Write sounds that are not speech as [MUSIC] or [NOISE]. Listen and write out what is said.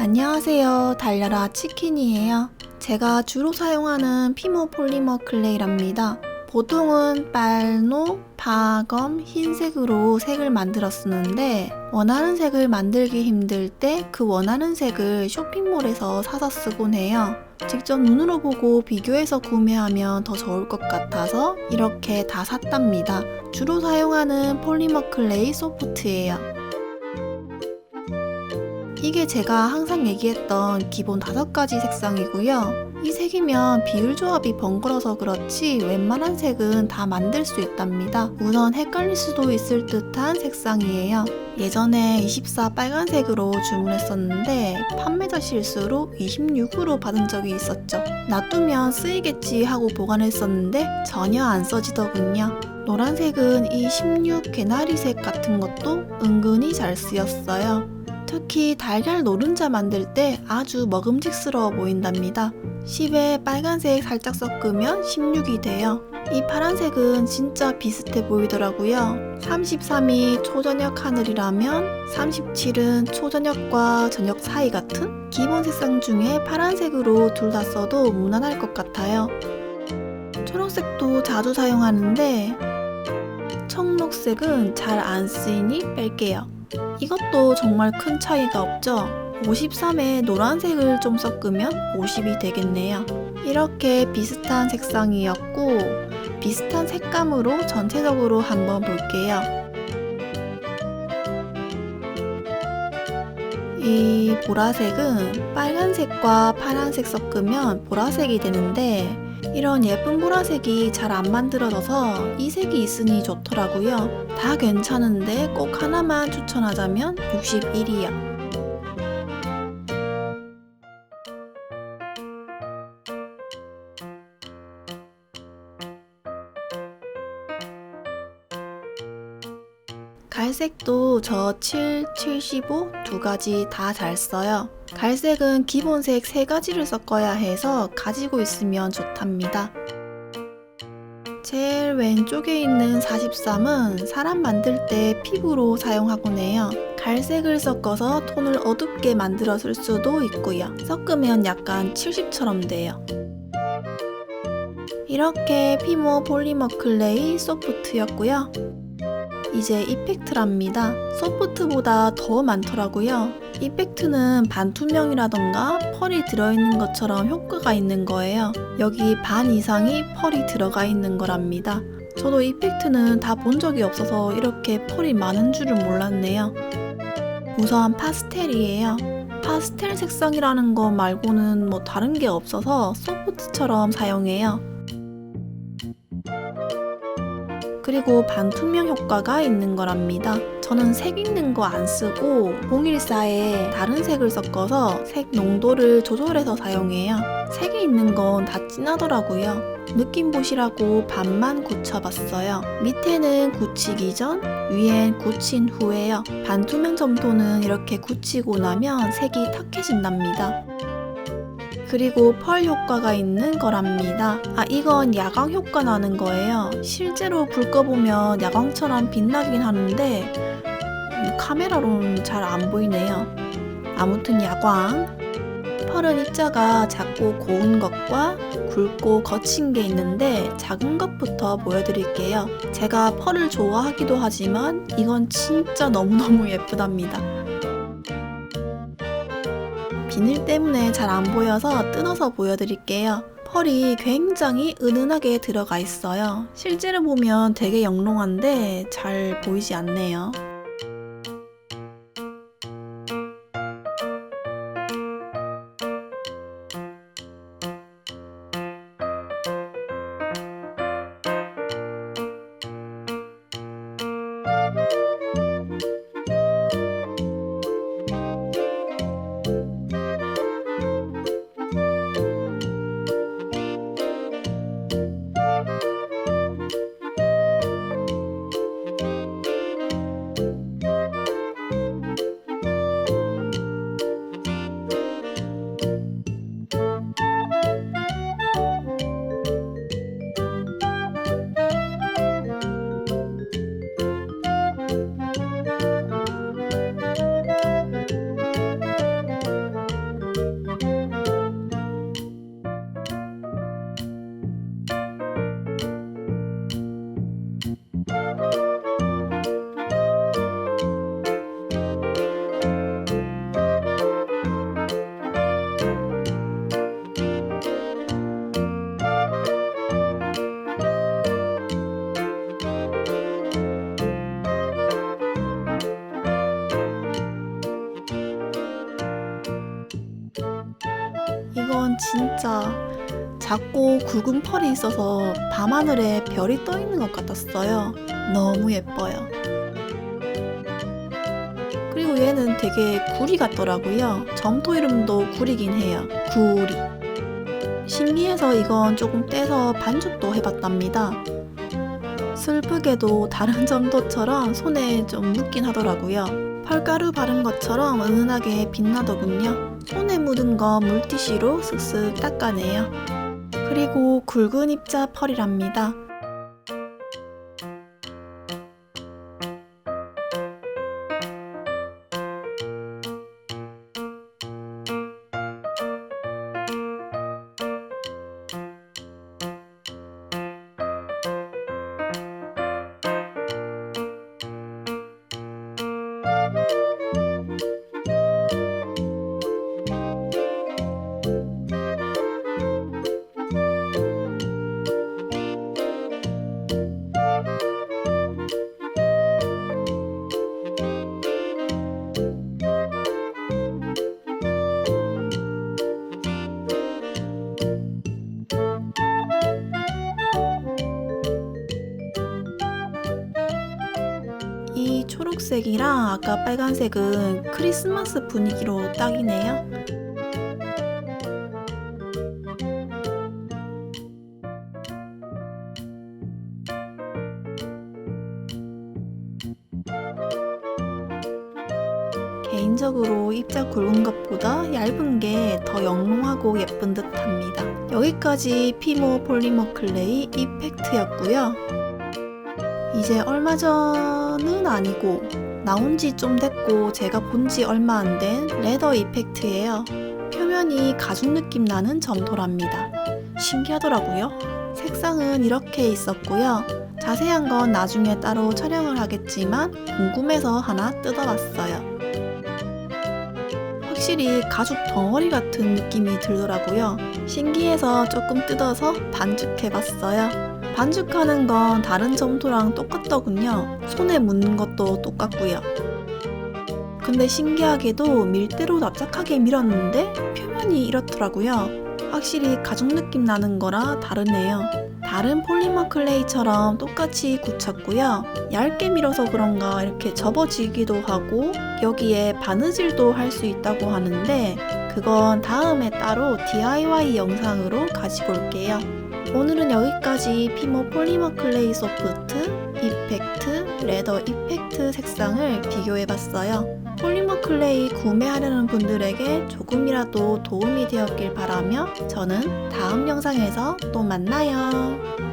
안녕하세요. 달려라 치킨이에요. 제가 주로 사용하는 피모 폴리머 클레이랍니다. 보통은 빨노, 파검, 흰색으로 색을 만들어 쓰는데 원하는 색을 만들기 힘들 때 그 원하는 색을 쇼핑몰에서 사서 쓰곤 해요. 직접 눈으로 보고 비교해서 구매하면 더 좋을 것 같아서 이렇게 다 샀답니다. 주로 사용하는 폴리머 클레이 소프트예요. 이게 제가 항상 얘기했던 기본 다섯 가지 색상이고요. 이 색이면 비율 조합이 번거로워서 그렇지 웬만한 색은 다 만들 수 있답니다. 우선 헷갈릴 수도 있을 듯한 색상이에요. 예전에 24 빨간색으로 주문했었는데 판매자 실수로 26으로 받은 적이 있었죠. 놔두면 쓰이겠지 하고 보관했었는데 전혀 안 써지더군요. 노란색은 이 16 개나리색 같은 것도 은근히 잘 쓰였어요. 특히 달걀 노른자 만들 때 아주 먹음직스러워 보인답니다. 10에 빨간색 살짝 섞으면 16이 돼요. 이 파란색은 진짜 비슷해 보이더라고요. 33이 초저녁 하늘이라면 37은 초저녁과 저녁 사이 같은 기본 색상 중에 파란색으로 둘 다 써도 무난할 것 같아요. 초록색도 자주 사용하는데 청록색은 잘 안 쓰이니 뺄게요. 이것도 정말 큰 차이가 없죠? 53에 노란색을 좀 섞으면 50이 되겠네요. 이렇게 비슷한 색상이었고 비슷한 색감으로 전체적으로 한번 볼게요. 이 보라색은 빨간색과 파란색 섞으면 보라색이 되는데 이런 예쁜 보라색이 잘 안 만들어져서 이 색이 있으니 좋더라고요. 다 괜찮은데 꼭 하나만 추천하자면 61이요. 갈색도 저 7, 75 두 가지 다 잘 써요. 갈색은 기본색 세 가지를 섞어야 해서 가지고 있으면 좋답니다. 제일 왼쪽에 있는 43은 사람 만들 때 피부로 사용하곤 해요. 갈색을 섞어서 톤을 어둡게 만들어 쓸 수도 있고요. 섞으면 약간 70처럼 돼요. 이렇게 피모 폴리머 클레이 소프트였고요. 이제 이펙트랍니다. 소프트보다 더 많더라고요. 이펙트는 반투명이라던가 펄이 들어있는 것처럼 효과가 있는 거예요. 여기 반 이상이 펄이 들어가 있는 거랍니다. 저도 이펙트는 다 본 적이 없어서 이렇게 펄이 많은 줄은 몰랐네요. 우선 파스텔이에요. 파스텔 색상이라는 거 말고는 뭐 다른 게 없어서 소프트처럼 사용해요. 그리고 반투명 효과가 있는 거랍니다. 저는 색 있는 거 안 쓰고 014에 다른 색을 섞어서 색 농도를 조절해서 사용해요. 색이 있는 건 다 진하더라고요. 느낌 보시라고 반만 굳혀봤어요. 밑에는 굳히기 전, 위엔 굳힌 후에요. 반투명 점토는 이렇게 굳히고 나면 색이 탁해진답니다. 그리고 펄 효과가 있는 거랍니다. 아, 이건 야광 효과 나는 거예요. 실제로 불 꺼보면 야광처럼 빛나긴 하는데, 음, 카메라로는 잘 안 보이네요. 아무튼 야광. 펄은 입자가 작고 고운 것과 굵고 거친 게 있는데 작은 것부터 보여드릴게요. 제가 펄을 좋아하기도 하지만 이건 진짜 너무너무 예쁘답니다. 비닐 때문에 잘 안 보여서 뜯어서 보여드릴게요. 펄이 굉장히 은은하게 들어가 있어요. 실제로 보면 되게 영롱한데 잘 보이지 않네요. 진짜 작고 굵은 펄이 있어서 밤하늘에 별이 떠 있는 것 같았어요. 너무 예뻐요. 그리고 얘는 되게 구리 같더라고요. 점토 이름도 구리긴 해요. 구리. 신기해서 이건 조금 떼서 반죽도 해봤답니다. 슬프게도 다른 [LAUGHS] 점토처럼 손에 좀 묻긴 하더라고요. 펄가루 바른 것처럼 은은하게 빛나더군요. 손에 묻은 거 물티슈로 쓱쓱 닦아내요. 그리고 굵은 입자 펄이랍니다. 초록색이랑 아까 빨간색은 크리스마스 분위기로 딱이네요. 개인적으로 입자 굵은 것보다 얇은 게 더 영롱하고 예쁜 듯 합니다. 여기까지 피모 폴리머 클레이 이펙트였고요. 이제 얼마 전은 아니고 나온 지 좀 됐고 제가 본 지 얼마 안 된 레더 이펙트예요. 표면이 가죽 느낌 나는 점토랍니다. 신기하더라고요. 색상은 이렇게 있었고요. 자세한 건 나중에 따로 촬영을 하겠지만 궁금해서 하나 뜯어봤어요. 확실히 가죽 덩어리 같은 느낌이 들더라고요. 신기해서 조금 뜯어서 반죽해봤어요. 반죽하는 건 다른 점토랑 똑같더군요. 손에 묻는 것도 똑같고요. 근데 신기하게도 밀대로 납작하게 밀었는데 표면이 이렇더라고요. 확실히 가죽 느낌 나는 거라 다르네요. 다른 폴리머 클레이처럼 똑같이 굳혔고요. 얇게 밀어서 그런가 이렇게 접어지기도 하고 여기에 바느질도 할 수 있다고 하는데 그건 다음에 따로 DIY 영상으로 가지고 올게요. 오늘은 여기까지 피모 폴리머 클레이 소프트, 이펙트, 레더 이펙트 색상을 비교해봤어요. 폴리머 클레이 구매하려는 분들에게 조금이라도 도움이 되었길 바라며 저는 다음 영상에서 또 만나요.